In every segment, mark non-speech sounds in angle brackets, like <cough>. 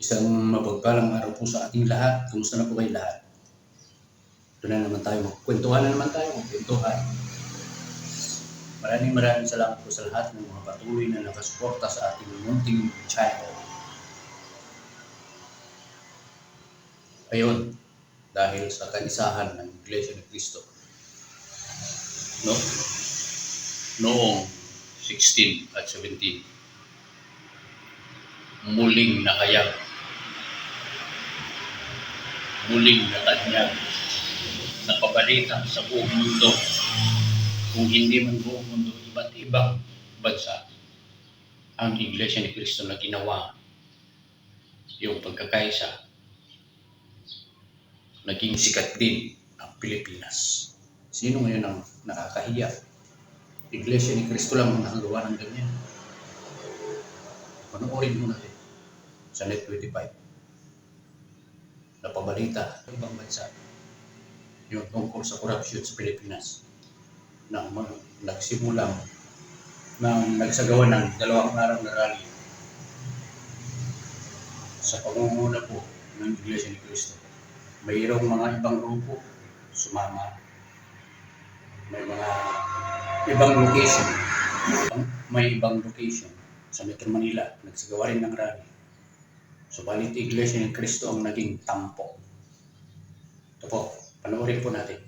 Isang mapagpalang araw po sa ating lahat. Kumusta na po kayo lahat? Ito na naman tayo. Magkwentuhan na naman tayo. Magkwentuhan. Maraming maraming salamat po sa lahat ng mga patuloy na nakasuporta sa ating munting channel. Ayun, dahil sa kaisahan ng Iglesia ni Cristo. No? Noong 16 at 17, muling nakayag, muling nakanyag, napabalita sa buong mundo, kung hindi man buong mundo, iba't ibang bansa, ang Iglesia ni Cristo na ginawa yung pagkakaisa, naging sikat din ang Pilipinas. Sino ngayon ang nakakahiya? Iglesia ni Cristo lang ang nakagawa ng ganyan. Panoorin mo natin sa Net 25. Napabalita ng ibang bansa yung tungkol sa corruption sa Pilipinas na nagsimulang ng nagsagawa ng dalawang araw na rally sa pangunguna po ng Iglesia ni Cristo. Mayroong mga ibang grupo sumama. May mga ibang location. May ibang location sa Metro Manila. Nagsagawa rin ng rally. Subalit Iglesia ni Cristo ang naging tampo. Ito po, panoorin po natin.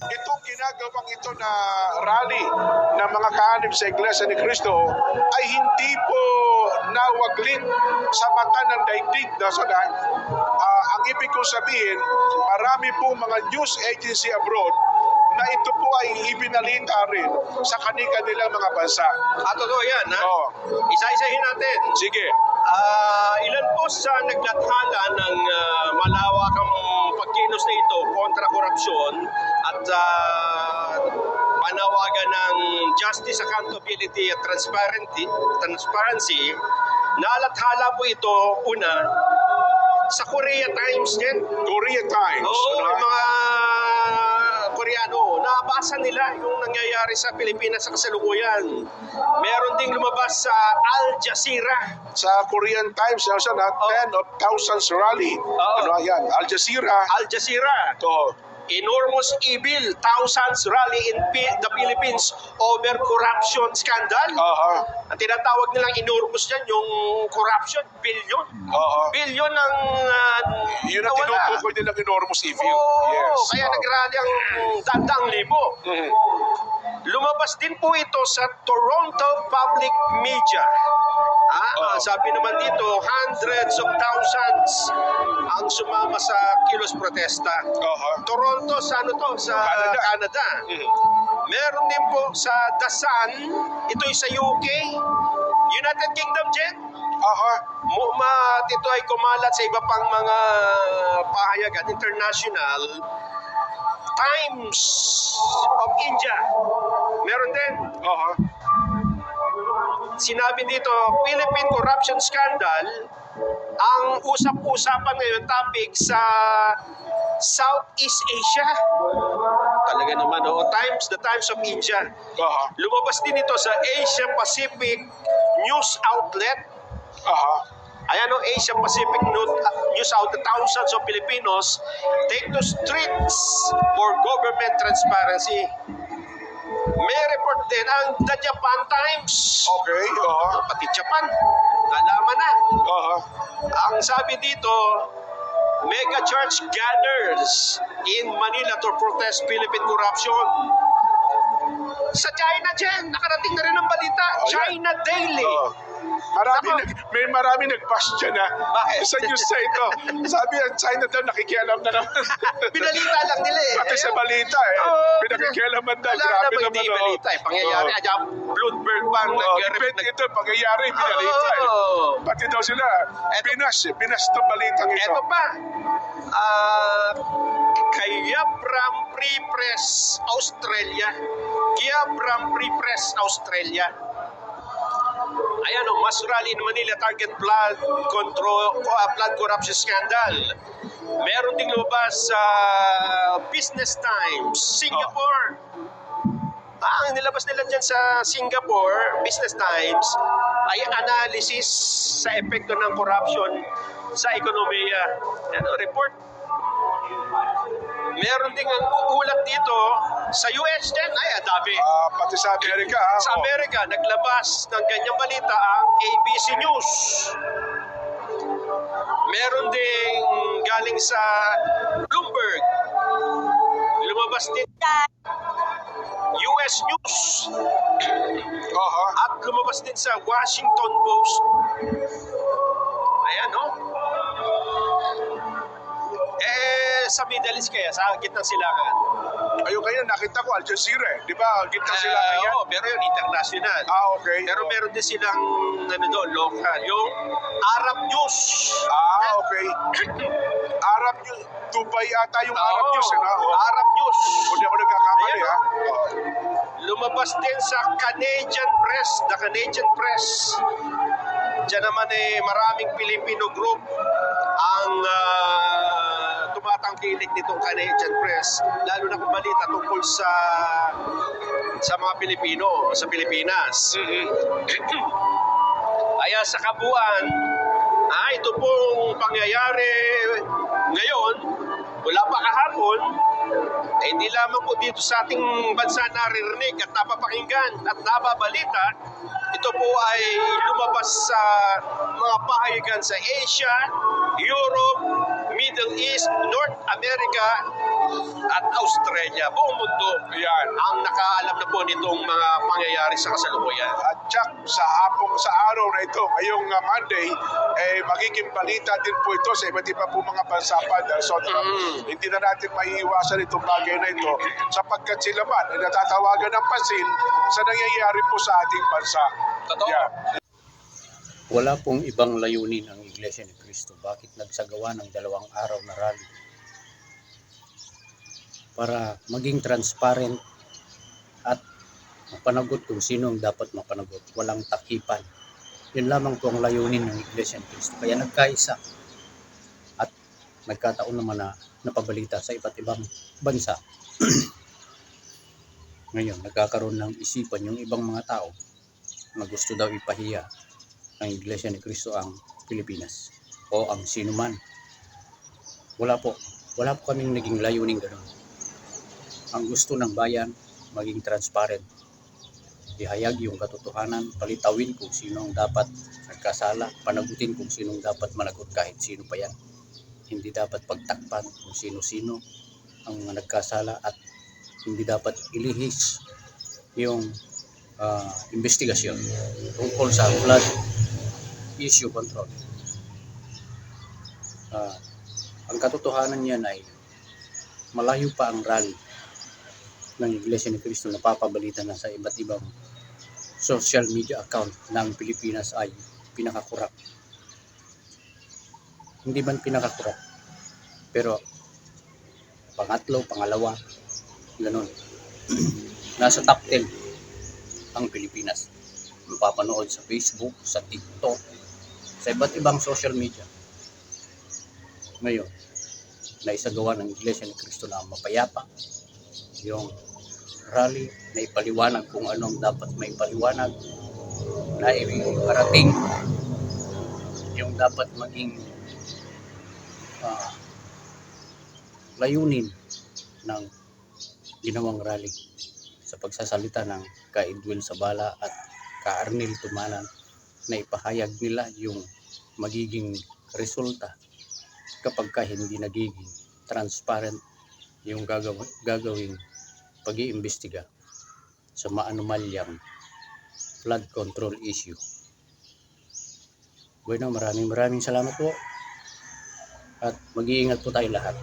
Itong ginagawang ito na rally ng mga kaanib sa Iglesia ni Cristo ay hindi po nawaglit sa mata ng daigdig na sa Ah, ang ibig kong sabihin, marami po mga news agency abroad na ito po ay ibinalita rin sa kanika-nilang mga bansa. Ah, totoo yan, ha? Oo. Isa-isahin natin. Sige. Ah, ilan po sa naglathala ng ah, malawakang pagkilos na ito kontra korupsyon at ah, panawagan ng justice, accountability at transparency, transparency nalathala po ito una sa Korea Times din. Korea Times. Oo, yung mga Koreano, nabasa nila yung nangyayari sa Pilipinas sa kasalukuyan. Meron ding lumabas sa Al Jazeera. sa Korean Times, ano siya na, 10 of thousands rally. Oo. Ano, yan, Al Jazeera. Al Jazeera, Ito, enormous evil, thousands rally in Pi- the Philippines over corruption scandal. aha, Ang tinatawag nilang enormous dyan, yung corruption, billion. oo. Billion ang uh, Yun ang tinutukoy nilang enormous evil. Oo, yes. kaya oo. nagrally ang dandang libo. Mhm. Lumabas din po ito sa Toronto Public Media. Ah, Oo. sabi naman dito, hundreds of thousands ang sumama sa kilos protesta. Aha. Toronto sa ano to? Sa Canada. Canada. Mhm. Meron din po sa The Sun, ito'y sa UK, United Kingdom, Jen. Aha. Muma, ito ay kumalat sa iba pang mga pahayagan international. Times of India. Meron din. Aha. Sinabi dito, Philippine corruption scandal ang usap-usapan ngayon topic sa Southeast Asia. Talaga naman, oh, Times, the Times of India. Aha. Lumabas din ito sa Asia Pacific News Outlet. Aha. Ayan o, Asia Pacific News News Outlet, thousands of Filipinos take to streets for government transparency. May report din ang The Japan Times. Okay. Aha. Ah, pati Japan, nalaman na. Aha. Ang sabi dito, mega church gathers in Manila to protest Philippine corruption. Sa China, Jen, nakarating na rin ang balita. Oh. China Daily. Oo. Marami Ako. nag, may marami dyan ha. Bakit? Sa news na ito. Sabi ang China daw nakikialam na naman. <laughs> Binalita lang nila eh. Pati sa balita eh. Oo, Pinakikialaman daw. Wala Grabe naman hindi oh. balita eh. Pangyayari. Oo. Kaya Bloomberg pa ang Oo, nag- nag- ito, pangyayari, binalita eh. Oo. Pati daw sila, Eto- binas, eh, binas itong balitang ito. Eto pa. Ah, kay Yabram Free Press Australia. Yabram Free Press Australia. Ayan o, mas rally in Manila target flood control, uh, flood corruption scandal. Meron ding lumabas sa Business Times, Singapore. Ah, ang nilabas nila dyan sa Singapore, Business Times, ay analysis sa epekto ng corruption sa ekonomiya. Ang report. Meron ding ang ulat dito sa US din. Ay, ang dami. Ah, pati sa Amerika, ha? Sa Oh. Amerika, naglabas ng ganyang balita ang ABC News. Meron ding galing sa Bloomberg. Lumabas din US News. Oho. At lumabas din sa Washington Post. Ayan, no? Sa Middle East kaya, sa gitnang silangan. Ayun kayo, nakita ko, Al Jazeera, eh. di ba? Gitna sila Eh, ngayon. oo, pero yun, international. Ah, okay. Pero meron din silang ano doon, local. Yung Arab News. Ah, okay. Arab News. Dubai ata yung Arab Oo, News, na? Oh. Arab News. Hindi ako nagkakamali, ha? Oh. Lumabas din sa Canadian Press, the Canadian Press. Diyan naman eh, maraming Filipino group ang ah, tumatangkilik nitong Canadian Press. Lalo na kung balita tungkol sa sa mga Pilipino, sa Pilipinas. <clears throat> Kaya sa kabuuan, ah, ito pong pangyayari ngayon, wala pa kahapon, eh, hindi lamang po dito sa ating bansa naririnig at napapakinggan at nababalita, ito po ay lumabas sa mga pahayagan sa Asia, Europe, Middle East, North America, at Australia. Buong mundo Yan. ang nakaalam na po nitong mga pangyayari sa kasalukuyan. At Jack, sa hapong sa araw na ito, ngayong uh, Monday, eh, magiging balita din po ito sa iba't iba po mga bansa pa. So, Mm. hindi na natin maiiwasan itong bagay na ito sapagkat sila man ay natatawagan ng pansin sa nangyayari po sa ating bansa. Totoo. Yeah. Wala pong ibang layunin ang Iglesia ni Cristo. Bakit nagsagawa ng dalawang araw na rally? Para maging transparent at mapanagot kung sino ang dapat mapanagot. Walang takipan. Yun lamang po ang layunin ng Iglesia ni Cristo. Kaya nagkaisa at nagkataon naman na napabalita sa iba't ibang bansa. <clears throat> Ngayon, nagkakaroon ng isipan yung ibang mga tao na gusto daw ipahiya ang Iglesia ni Cristo ang Pilipinas o ang sino man. Wala po. Wala po kaming naging layunin gano'n. Ang gusto ng bayan, maging transparent. Ihayag yung katotohanan, palitawin kung sino ang dapat nagkasala, panagutin kung sino ang dapat managot kahit sino pa yan. Hindi dapat pagtakpan kung sino-sino ang mga nagkasala at hindi dapat ilihis yung ah, investigasyon tungkol sa flood issue control. Ah, ang katotohanan niyan ay malayo pa ang rally ng Iglesia ni Cristo na papabalita na sa iba't ibang social media account ng Pilipinas ay pinakakurap. Hindi man pinakakurap, pero pangatlo, pangalawa, ganun. <clears throat> Nasa top 10 ang Pilipinas. Mapapanood sa Facebook, sa TikTok, sa iba't ibang social media. Ngayon, naisagawa ng Iglesia ni Cristo na mapayapa yung rally na ipaliwanag kung anong dapat may paliwanag na iparating yung dapat maging ah, layunin ng ginawang rally sa pagsasalita ng ka Edwin Sabala at ka Tumanan na ipahayag nila yung magiging resulta kapag ka hindi nagiging transparent yung gagaw- gagawing pag-iimbestiga sa maanumalyang flood control issue. Bueno, maraming maraming salamat po at mag-iingat po tayo lahat.